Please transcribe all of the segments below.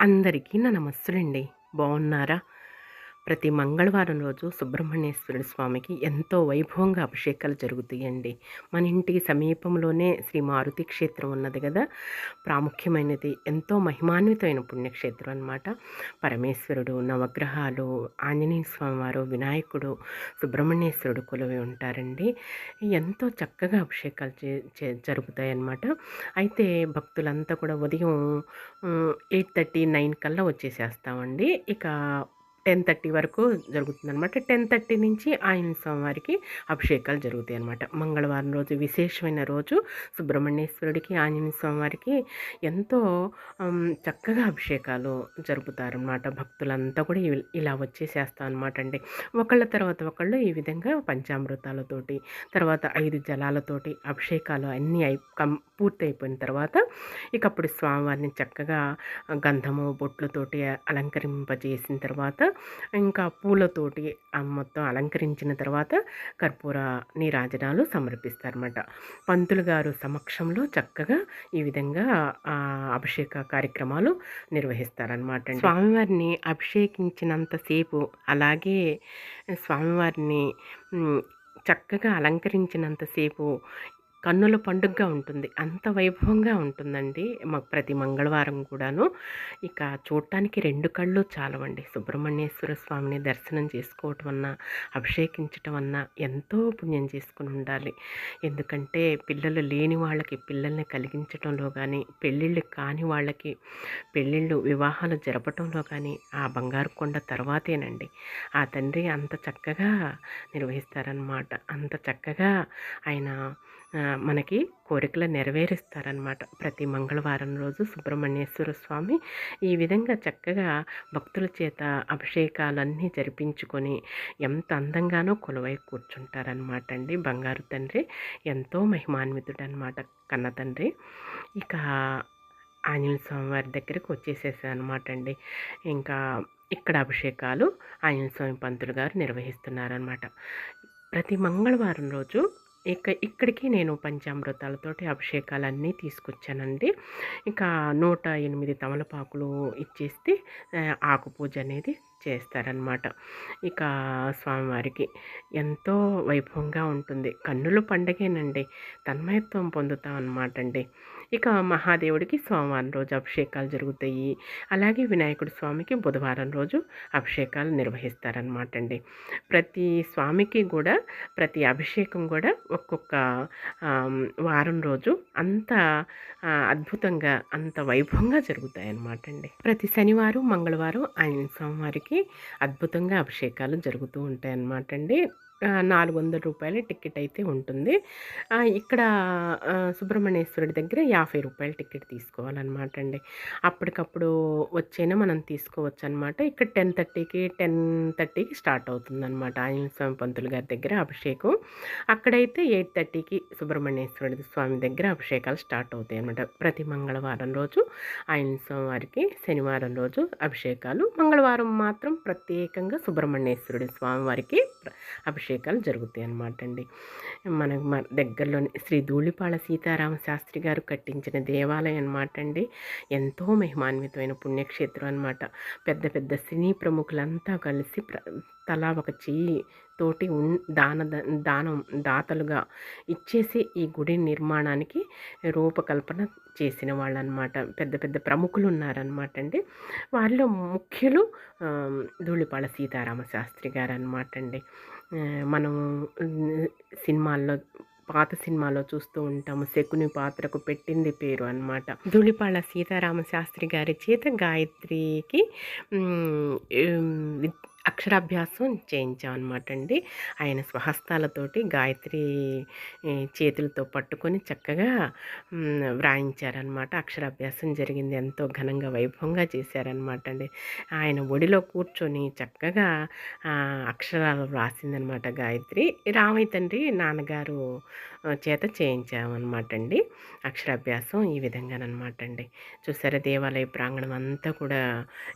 అందరికీ నా నమస్సులండి. బాగున్నారా ప్రతి మంగళవారం రోజు సుబ్రహ్మణ్యేశ్వరుడి స్వామికి ఎంతో వైభవంగా అభిషేకాలు జరుగుతాయండి. మన ఇంటికి సమీపంలోనే శ్రీ మారుతి క్షేత్రం ఉన్నది కదా? ప్రాముఖ్యమైనది ఎంతో మహిమాన్వితమైన పుణ్యక్షేత్రం అనమాట పరమేశ్వరుడు నవగ్రహాలు ఆంజనేయ స్వామివారు వినాయకుడు సుబ్రహ్మణ్యేశ్వరుడు కొలువై ఉంటారండి. ఎంతో చక్కగా అభిషేకాలు చే జరుగుతాయి అన్నమాట. అయితే భక్తులంతా కూడా ఉదయం ఎయిట్ థర్టీ నైన్ కల్లా వచ్చేసేస్తామండి. ఇక టెన్ థర్టీ వరకు జరుగుతుందనమాట టెన్ థర్టీ నుంచి ఆయన స్వామివారికి అభిషేకాలు జరుగుతాయి అనమాట మంగళవారం రోజు విశేషమైన రోజు సుబ్రహ్మణ్యేశ్వరుడికి ఆంజనేయ స్వామివారికి ఎంతో చక్కగా అభిషేకాలు జరుపుతారనమాట భక్తులంతా కూడా ఇలా వచ్చేసేస్తాం అనమాట అండి. ఒకళ్ళ తర్వాత ఒకళ్ళు ఈ విధంగా పంచామృతాలతోటి తర్వాత ఐదు జలాలతోటి అభిషేకాలు అన్నీ అయి కం పూర్తి అయిపోయిన తర్వాత ఇక అప్పుడు స్వామివారిని చక్కగా గంధము బొట్లతోటి అలంకరింపజేసిన తర్వాత ఇంకా పూలతోటి మొత్తం అలంకరించిన తర్వాత కర్పూర నీరాజనాలు సమర్పిస్తారన్నమాట. పంతులు గారు సమక్షంలో చక్కగా ఈ విధంగా అభిషేక కార్యక్రమాలు నిర్వహిస్తారనమాట స్వామివారిని అభిషేకించినంతసేపు అలాగే స్వామివారిని చక్కగా అలంకరించినంతసేపు కన్నుల పండుగగా ఉంటుంది. అంత వైభవంగా ఉంటుందండి. మాకు ప్రతి మంగళవారం కూడాను. ఇక చూడటానికి రెండు కళ్ళు చాలవండి. సుబ్రహ్మణ్యేశ్వర స్వామిని దర్శనం చేసుకోవటం అన్నా అభిషేకించటం అన్నా ఎంతో పుణ్యం చేసుకుని ఉండాలి. ఎందుకంటే పిల్లలు లేని వాళ్ళకి పిల్లల్ని కలిగించటంలో కానీ పెళ్ళిళ్ళు కాని వాళ్ళకి పెళ్ళిళ్ళు వివాహాలు జరపటంలో కానీ ఆ బంగారు కొండ తర్వాతేనండి. ఆ తండ్రి అంత చక్కగా నిర్వహిస్తారనమాట అంత చక్కగా ఆయన మనకి కోరికలు నెరవేరుస్తారనమాట ప్రతి మంగళవారం రోజు సుబ్రహ్మణ్యేశ్వర స్వామి ఈ విధంగా చక్కగా భక్తుల చేత అభిషేకాలన్నీ జరిపించుకొని ఎంత అందంగానో కొలువై కూర్చుంటారనమాట అండి బంగారు తండ్రి ఎంతో మహిమాన్వితుడు అనమాట కన్న తండ్రి. ఇక ఆంజనేయ స్వామి వారి దగ్గరికి వచ్చేసేసాను అనమాట అండి ఇంకా ఇక్కడ అభిషేకాలు ఆంజనేయ స్వామి పంతులు గారు నిర్వహిస్తున్నారనమాట ప్రతి మంగళవారం రోజు ఇక ఇక్కడికి నేను పంచామృతాలతోటి అభిషేకాలన్నీ తీసుకొచ్చానండి. ఇంకా నూట ఎనిమిది తమలపాకులు ఇచ్చేస్తే ఆకు పూజ అనేది చేస్తారనమాట ఇక స్వామివారికి ఎంతో వైభవంగా ఉంటుంది. కన్నుల పండగేనండి. తన్మయత్వం పొందుతాం అనమాట అండి. ఇక మహాదేవుడికి సోమవారం రోజు అభిషేకాలు జరుగుతాయి. అలాగే వినాయకుడి స్వామికి బుధవారం రోజు అభిషేకాలు నిర్వహిస్తారనమాట అండి ప్రతి స్వామికి కూడా ప్రతి అభిషేకం కూడా ఒక్కొక్క వారం రోజు అంత అద్భుతంగా అంత వైభవంగా జరుగుతాయి అన్నమాట అండి ప్రతి శనివారం మంగళవారం ఆయన స్వామివారికి అద్భుతంగా అభిషేకాలు జరుగుతూ ఉంటాయన్నమాట అండి నాలుగు వందల రూపాయల టికెట్ అయితే ఉంటుంది. ఇక్కడ సుబ్రహ్మణ్యేశ్వరుడి దగ్గర యాభై రూపాయల టికెట్ తీసుకోవాలన్నమాట అండి. అప్పటికప్పుడు వచ్చైనా మనం తీసుకోవచ్చు అనమాట ఇక్కడ టెన్ థర్టీకి టెన్ థర్టీకి స్టార్ట్ అవుతుంది అనమాట ఆంజనేయ స్వామి పంతులు గారి దగ్గర అభిషేకం. అక్కడైతే ఎయిట్ థర్టీకి సుబ్రహ్మణ్యేశ్వరుడి స్వామి దగ్గర అభిషేకాలు స్టార్ట్ అవుతాయి అనమాట ప్రతి మంగళవారం రోజు ఆయన స్వామి వారికి శనివారం రోజు అభిషేకాలు. మంగళవారం మాత్రం ప్రత్యేకంగా సుబ్రహ్మణ్యేశ్వరుడి స్వామి వారికి అభిషేకం అభిషేకాలు జరుగుతాయి అన్నమాట అండి మనకు మన దగ్గరలోని శ్రీ ధూళిపాళ సీతారామ శాస్త్రి గారు కట్టించిన దేవాలయం అనమాట అండి ఎంతో మహిమాన్వితమైన పుణ్యక్షేత్రం అనమాట పెద్ద పెద్ద సినీ ప్రముఖులంతా కలిసి తలా ఒక చెయ్యి తోటి ఉన్ దాన దానం దాతలుగా ఇచ్చేసి ఈ గుడి నిర్మాణానికి రూపకల్పన చేసిన వాళ్ళు అనమాట పెద్ద పెద్ద ప్రముఖులు ఉన్నారనమాట అండి వారిలో ముఖ్యులు ధూళిపాళ సీతారామ శాస్త్రి గారు అనమాట అండి మనం సినిమాల్లో పాత సినిమాలో చూస్తూ ఉంటాము. శకుని పాత్రకు పెట్టింది పేరు అనమాట ధూళిపాళ సీతారామ శాస్త్రి గారి చేత గాయత్రికి అక్షరాభ్యాసం చేయించాం అనమాట అండి ఆయన స్వహస్తాలతోటి గాయత్రి చేతులతో పట్టుకొని చక్కగా వ్రాయించారనమాట అక్షరాభ్యాసం జరిగింది. ఎంతో ఘనంగా వైభవంగా చేశారనమాట అండి ఆయన ఒడిలో కూర్చొని చక్కగా అక్షరాలు వ్రాసిందనమాట గాయత్రి. రామయ్య తండ్రి నాన్నగారు చేత చేయించామన్నమాట అండి అక్షరాభ్యాసం ఈ విధంగానమాట అండి చూసారా దేవాలయ ప్రాంగణం అంతా కూడా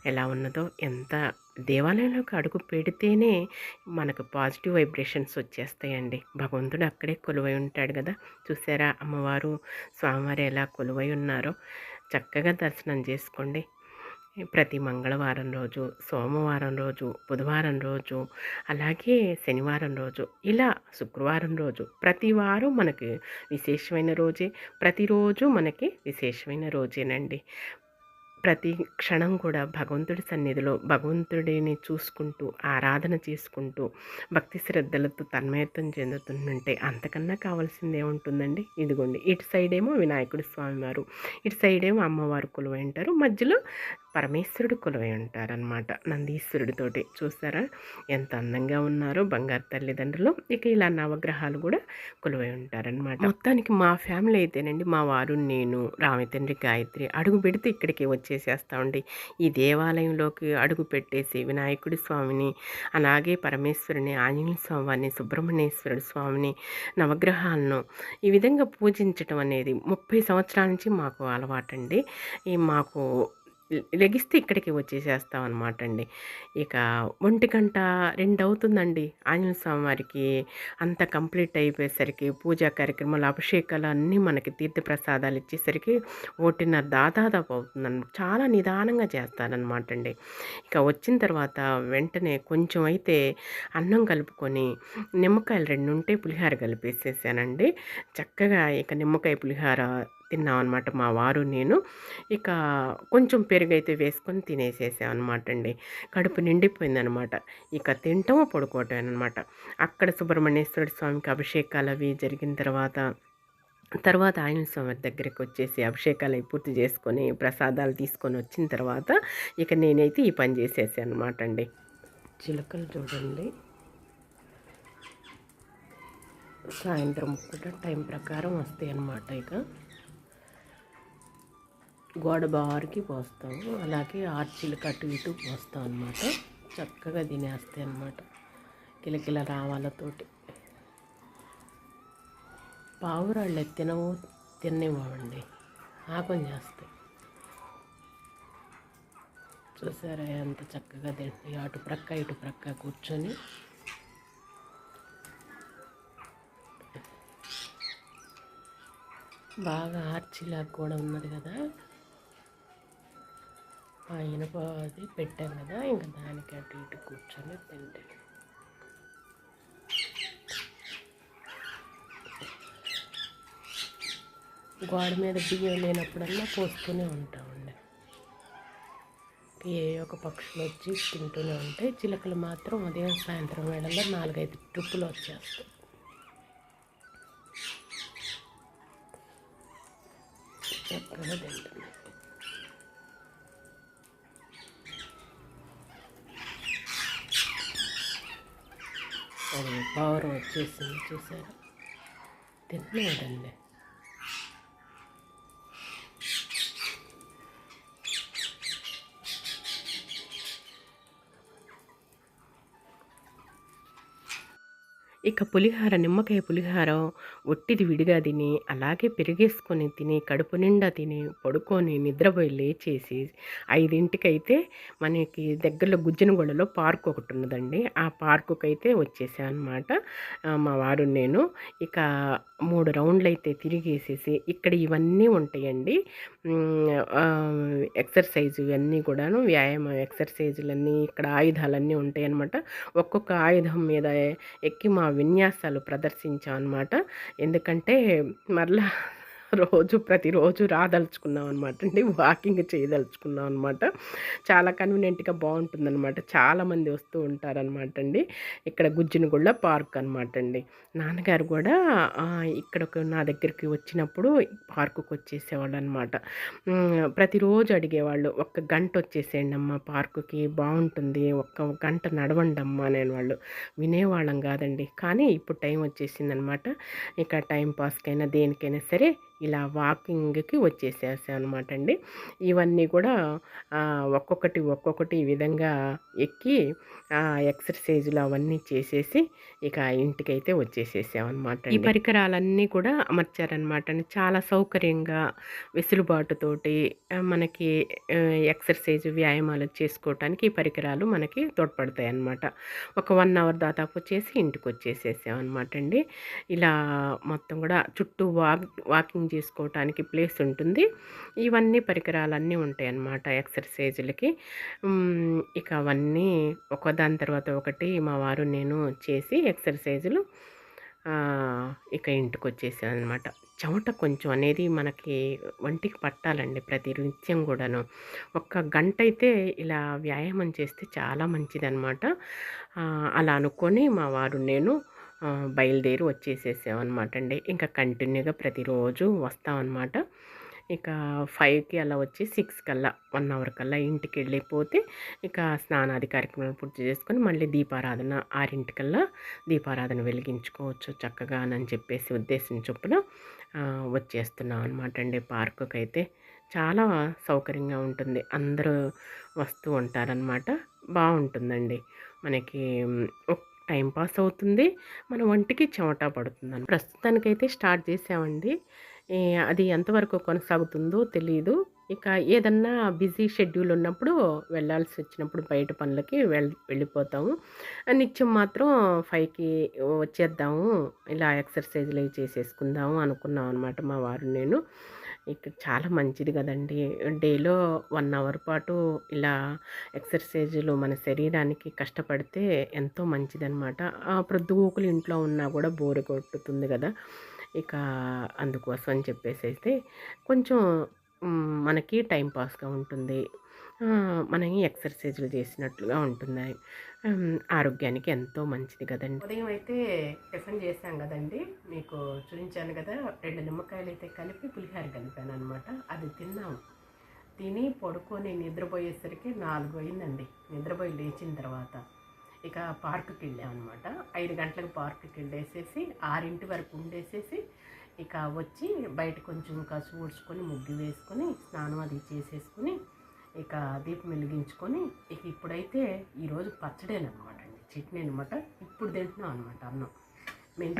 ఎలా ఉన్నదో ఎంత దేవాలయంలోకి అడుగు పెడితేనే మనకు పాజిటివ్ వైబ్రేషన్స్ వచ్చేస్తాయండి. భగవంతుడు అక్కడే కొలువై ఉంటాడు కదా. చూసారా అమ్మవారు స్వామివారు ఎలా కొలువై ఉన్నారో? చక్కగా దర్శనం చేసుకోండి. ప్రతి మంగళవారం రోజు సోమవారం రోజు బుధవారం రోజు అలాగే శనివారం రోజు ఇలా శుక్రవారం రోజు ప్రతి వారం మనకి విశేషమైన రోజే ప్రతిరోజు మనకి విశేషమైన రోజేనండి. ప్రతి క్షణం కూడా భగవంతుడి సన్నిధిలో భగవంతుడిని చూసుకుంటూ ఆరాధన చేసుకుంటూ భక్తి శ్రద్ధలతో తన్మయత్వం చెందుతుంటే అంతకన్నా కావాల్సింది ఏముంటుందండి? ఇదిగోండి ఇటు సైడ్ ఏమో వినాయకుడి స్వామివారు ఇటు సైడ్ ఏమో అమ్మవారు కొలువై ఉంటారు మధ్యలో పరమేశ్వరుడు కొలువై ఉంటారనమాట నందీశ్వరుడితోటి. చూస్తారా ఎంత అందంగా ఉన్నారో బంగారు తల్లిదండ్రులు. ఇక ఇలా నవగ్రహాలు కూడా కొలువై ఉంటారనమాట మొత్తానికి మా ఫ్యామిలీ అయితేనండి మా వారు నేను రామతండ్రి గాయత్రి అడుగు పెడితే ఇక్కడికి వచ్చేసేస్తామండి ఈ దేవాలయంలోకి అడుగు పెట్టేసి వినాయకుడి స్వామిని అలాగే పరమేశ్వరుని ఆంజనేయ స్వామిని సుబ్రహ్మణ్యేశ్వరుడు స్వామిని నవగ్రహాలను ఈ విధంగా పూజించటం అనేది ముప్పై సంవత్సరాల నుంచి మాకు అలవాటండి. ఈ మాకు లెగిస్తే ఇక్కడికి వచ్చేసేస్తాం అనమాట అండి ఇక ఒంటి గంట రెండు అవుతుందండి ఆంజనేయ స్వామి వారికి అంత కంప్లీట్ అయిపోయేసరికి పూజా కార్యక్రమాలు అభిషేకాలు అన్నీ మనకి తీర్థప్రసాదాలు ఇచ్చేసరికి ఒకటిన్నర దాదాపు అవుతుందన్నమాట చాలా నిదానంగా చేస్తారనమాట అండి ఇక వచ్చిన తర్వాత వెంటనే కొంచెం అయితే అన్నం కలుపుకొని నిమ్మకాయలు రెండు ఉంటే పులిహార కలిపేసేసానండి. చక్కగా ఇక నిమ్మకాయ పులిహార తిన్నాం అనమాట మా వారు నేను. ఇక కొంచెం పెరుగు అయితే వేసుకొని తినేసేసాం అనమాట అండి కడుపు నిండిపోయిందనమాట ఇక తింటామో పడుకోవటం అనమాట అక్కడ సుబ్రహ్మణ్యేశ్వర స్వామికి అభిషేకాలు అవి జరిగిన తర్వాత తర్వాత ఆయన స్వామి దగ్గరికి వచ్చేసి అభిషేకాలు పూర్తి చేసుకొని ప్రసాదాలు తీసుకొని వచ్చిన తర్వాత ఇక నేనైతే ఈ పని చేసేసాను అనమాట అండి చిలుకలు చూడండి. సాయంత్రం కూడా టైం ప్రకారం వస్తాయి అన్నమాట ఇక. గోడ బారికి పోస్తాము అలాగే ఆర్చీలు కట్టు ఇటు పోస్తాం అనమాట చక్కగా తినేస్తాయి అన్నమాట. కిలకిల రావాలతోటి. పావురాళ్ళు తినవు తినేవాడండి ఆపం చేస్తాయి. చూసారా ఎంత చక్కగా తింటుంది అటు ప్రక్క ఇటు ప్రక్క కూర్చొని. బాగా ఆర్చిలాగా కూడా ఉన్నది కదా. ఆ ఇనుప అది పెట్టాం కదా ఇంకా దానికి అటు ఇటు కూర్చొని తింటే గోడ మీద బియ్యం లేనప్పుడల్లా పోస్తూనే ఉంటామండి. ఏ ఒక పక్షులు వచ్చి తింటూనే ఉంటాయి. చిలకలు మాత్రం ఉదయం సాయంత్రం వేళల్లో నాలుగైదు ట్రిప్పులు వచ్చేస్తాయి. చక్కగా తింటాం అది పవర్ వచ్చేసింది చూసారా? తిన్నాడండి ఇక పులిహార నిమ్మకాయ పులిహార ఒట్టిది విడిగా తిని అలాగే పెరిగేసుకొని తిని కడుపు నిండా తిని పడుకొని నిద్రపోయి లేచేసి ఐదింటికైతే మనకి దగ్గరలో గుజ్జనగూడలో పార్క్ ఒకటి ఉన్నదండి. ఆ పార్కుకి అయితే వచ్చేసాను అనమాట మా వారు నేను. ఇక మూడు రౌండ్లు అయితే తిరిగేసేసి ఇక్కడ ఇవన్నీ ఉంటాయండి. ఎక్సర్సైజు ఇవన్నీ కూడాను వ్యాయామం ఎక్సర్సైజులన్నీ ఇక్కడ ఆయుధాలన్నీ ఉంటాయి అనమాట ఒక్కొక్క ఆయుధం మీద ఎక్కి మా విన్యాసాలు ప్రదర్శించాం అనమాట ఎందుకంటే మరలా రోజు ప్రతిరోజు రాదలుచుకున్నాం అనమాట అండి. వాకింగ్ చేయదలుచుకున్నాం అనమాట చాలా కన్వీనియంట్గా బాగుంటుందన్నమాట. చాలామంది వస్తూ ఉంటారనమాట అండి. ఇక్కడ గుజ్జినగుళ్ళ పార్క్ అనమాట అండి. నాన్నగారు కూడా ఇక్కడ నా దగ్గరికి వచ్చినప్పుడు పార్కుకి వచ్చేసేవాళ్ళు అనమాట ప్రతిరోజు అడిగేవాళ్ళు ఒక్క గంట వచ్చేసేయండి అమ్మ పార్కుకి బాగుంటుంది. ఒక్క గంట నడవండి అమ్మ అనేవాళ్ళు. వినేవాళ్ళం కాదండి. కానీ ఇప్పుడు టైం వచ్చేసిందనమాట ఇక టైం పాస్కైనా దేనికైనా సరే ఇలా వాకింగ్కి వచ్చేసేసాం అనమాట అండి ఇవన్నీ కూడా ఒక్కొక్కటి ఒక్కొక్కటి ఈ విధంగా ఎక్కి ఎక్సర్సైజులు అవన్నీ చేసేసి ఇక ఇంటికైతే వచ్చేసేసామన్నమాట ఈ పరికరాలన్నీ కూడా అమర్చారనమాట చాలా సౌకర్యంగా వెసులుబాటుతోటి మనకి ఎక్సర్సైజ్ వ్యాయామాలు చేసుకోవటానికి ఈ పరికరాలు మనకి తోడ్పడతాయి అన్నమాట ఒక వన్ అవర్ దాదాపు చేసి ఇంటికి వచ్చేసేసాం అనమాట అండి ఇలా మొత్తం కూడా చుట్టూ వాక్ వాకింగ్ వాకింగ్ చేసుకోవటానికి ప్లేస్ ఉంటుంది. ఇవన్నీ పరికరాలన్నీ ఉంటాయి అన్నమాట ఎక్సర్సైజులకి ఇక అవన్నీ ఒకదాని తర్వాత ఒకటి మా వారు నేను చేసి ఎక్సర్సైజులు ఇక ఇంటికి వచ్చేసాను అనమాట చెమట కొంచెం అనేది మనకి ఒంటికి పట్టాలండి ప్రతి నిత్యం కూడాను. ఒక్క గంట అయితే ఇలా వ్యాయామం చేస్తే చాలా మంచిదన్నమాట. అలా అనుకొని మా వారు నేను బయలుదేరి వచ్చేసేసామన్నమాట అండి ఇంకా కంటిన్యూగా ప్రతిరోజు వస్తామన్నమాట ఇక ఫైవ్కి అలా వచ్చి సిక్స్ కల్లా వన్ అవర్ కల్లా ఇంటికి వెళ్ళిపోతే ఇక స్నానాది కార్యక్రమాలు పూర్తి చేసుకొని మళ్ళీ దీపారాధన ఆరింటికల్లా దీపారాధన వెలిగించుకోవచ్చు చక్కగా అని చెప్పేసి ఉద్దేశం చొప్పున వచ్చేస్తున్నాం అనమాట అండి పార్కుకి అయితే చాలా సౌకర్యంగా ఉంటుంది. అందరూ వస్తూ ఉంటారనమాట. బాగుంటుందండి మనకి టైం పాస్ అవుతుంది. మన ఒంటికి చెమట పడుతుంది ప్రస్తుతానికైతే స్టార్ట్ చేసామండి. అది ఎంతవరకు కొనసాగుతుందో తెలియదు ఇక ఏదన్నా బిజీ షెడ్యూల్ ఉన్నప్పుడు వెళ్ళాల్సి వచ్చినప్పుడు బయట పనులకి వెళ్ వెళ్ళిపోతాము. నిత్యం మాత్రం ఫైవ్కి వచ్చేద్దాము. ఇలా ఎక్సర్సైజ్లు అవి చేసేసుకుందాము అనుకున్నాం అనమాట మా వారు నేను. ఇక చాలా మంచిది కదండి. డేలో వన్ అవర్ పాటు ఇలా ఎక్సర్సైజులు మన శరీరానికి కష్టపడితే ఎంతో మంచిదన్నమాట. ఆ ప్రొద్దుగూకులు ఇంట్లో ఉన్నా కూడా బోరు కొట్టుతుంది కదా. ఇక అందుకోసం అని చెప్పేసి అయితే కొంచెం మనకి టైం పాస్గా ఉంటుంది. మనం ఎక్సర్సైజులు చేసినట్లుగా ఉంటుంది ఆరోగ్యానికి ఎంతో మంచిది కదండి. ఉదయం అయితే టిఫిన్ చేశాం కదండి. మీకు చూపించాను కదా రెండు నిమ్మకాయలు అయితే కలిపి పులిహార కలిపాను అనమాట అది తిన్నాం. తిని పడుకొని నిద్రపోయేసరికి నాలుగు అయిందండి. నిద్రపోయి లేచిన తర్వాత ఇక పార్కుకి వెళ్ళాం అనమాట ఐదు గంటలకు పార్కుకి వెళ్ళేసేసి ఆరింటి వరకు ఉండేసేసి ఇక వచ్చి బయట కొంచెం కాసు ఊడ్చుకొని ముగ్గు వేసుకొని స్నానం అది చేసేసుకుని ఇక దీపం వెలిగించుకొని ఇక ఇప్పుడైతే ఈరోజు పచ్చడేనమాట అండి. చట్నీ అనమాట ఇప్పుడు తింటున్నాం అనమాట అన్నం. మేము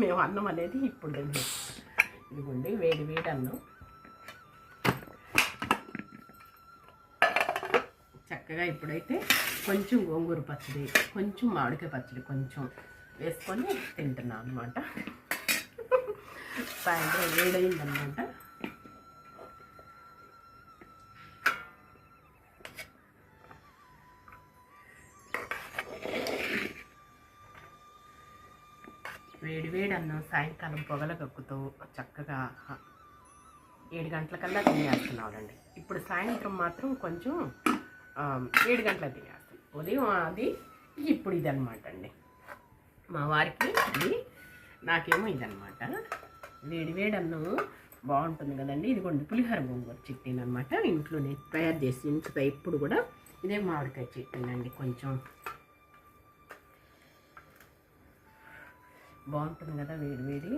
మేము అన్నం అనేది ఇప్పుడు తింటున్నాం. ఇదిగోండి వేడి వేడి అన్నం. చక్కగా ఇప్పుడైతే కొంచెం గోంగూర పచ్చడి కొంచెం మామిడికాయ పచ్చడి కొంచెం వేసుకొని తింటున్నాం అనమాట సాయంత్రం వేడైందనమాట వేడి అన్నం సాయంకాలం పొగల కక్కుతూ చక్కగా ఏడు గంటలకల్లా తినేస్తున్నామండి ఇప్పుడు సాయంత్రం మాత్రం కొంచెం ఏడు గంటల తినేస్తాం. ఉదయం అది ఇప్పుడు ఇది అండి మా వారికి ఇది నాకేమో ఇదనమాట వేడి వేడి అన్నం బాగుంటుంది కదండి. ఇదిగోండి పులిహోర గోంగూర చట్నీ అనమాట ఇంట్లోనే తయారు చేసి ఇంట్లో ఇప్పుడు కూడా ఇదే మామిడికాయ చట్నీ అండి కొంచెం బాగుంటుంది కదా వేడి వేడి.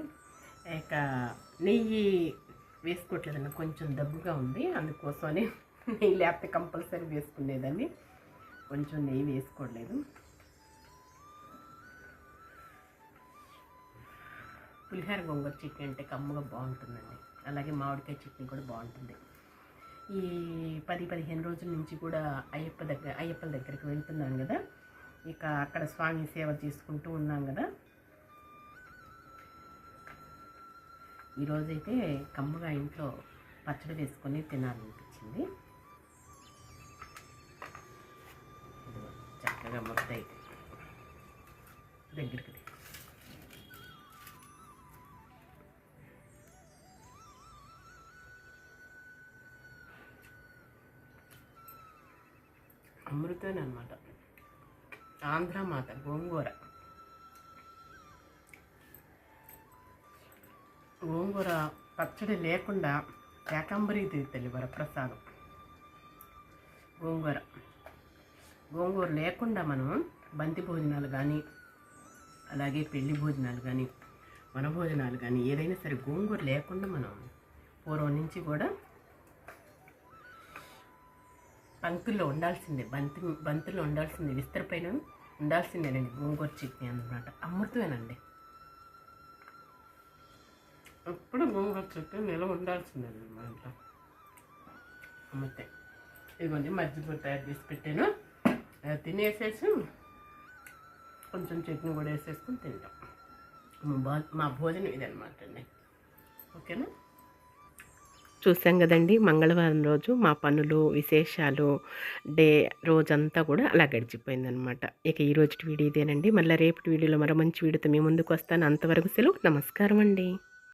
ఇక నెయ్యి వేసుకోవట్లేదండి కొంచెం దగ్గుగా ఉంది. అందుకోసమని నెయ్యి లేకపోతే కంపల్సరీ వేసుకునేదాన్ని. కొంచెం నెయ్యి వేసుకోవట్లేదు. పులిహోర గొంగూర చట్నీ అంటే కమ్మగా బాగుంటుందండి. అలాగే మామిడికాయ చట్నీ కూడా బాగుంటుంది. ఈ పది పదిహేను రోజుల నుంచి కూడా అయ్యప్ప దగ్గర అయ్యప్పల దగ్గరికి వెళ్తున్నాను కదా. ఇక అక్కడ స్వామి సేవ చేసుకుంటూ ఉన్నాం కదా. ఈరోజైతే కమ్మగా ఇంట్లో పచ్చడి వేసుకొని తినాలనిపించింది. చక్కగా ముద్ద దగ్గరికి తీ. అమృతం అనమాట ఆంధ్ర మాత గోంగూర. గోంగూర పచ్చడి లేకుండా ఏకాంబరి తీర్థలి వరప్రసాదం. గోంగూర. గోంగూర లేకుండా మనం బంతి భోజనాలు కానీ అలాగే పెళ్ళి భోజనాలు కానీ వన భోజనాలు కానీ ఏదైనా సరే గోంగూర లేకుండా మనం పూర్వం నుంచి కూడా పంక్తుల్లో ఉండాల్సిందే బంతి బంతుల్లో ఉండాల్సిందే విస్తరపైన ఉండాల్సిందేనండి గోంగూర చట్నీ అన్నమాట. అమృతమేనండి. అప్పుడు గోంగూర చెట్టు నిలవ ఉండాల్సిందండి మా ఇంట్లో. అమ్మతే. ఇదిగోండి మజ్జిగూర తయారు చేసి పెట్టాను. అది తినేసేసి కొంచెం చట్నీ కూడా వేసేసుకుని తింటాం. మా మా భోజనం ఇదనమాట అండి. ఓకేనా? చూసాం కదండి మంగళవారం రోజు మా పనులు విశేషాలు డే రోజంతా కూడా అలా గడిచిపోయిందనమాట ఇక ఈ రోజు వీడియో ఇదేనండి. మళ్ళీ రేపటి వీడియోలో మరో మంచి వీడియోతో మీ ముందుకు వస్తాను. అంతవరకు సెలవు. నమస్కారం అండి.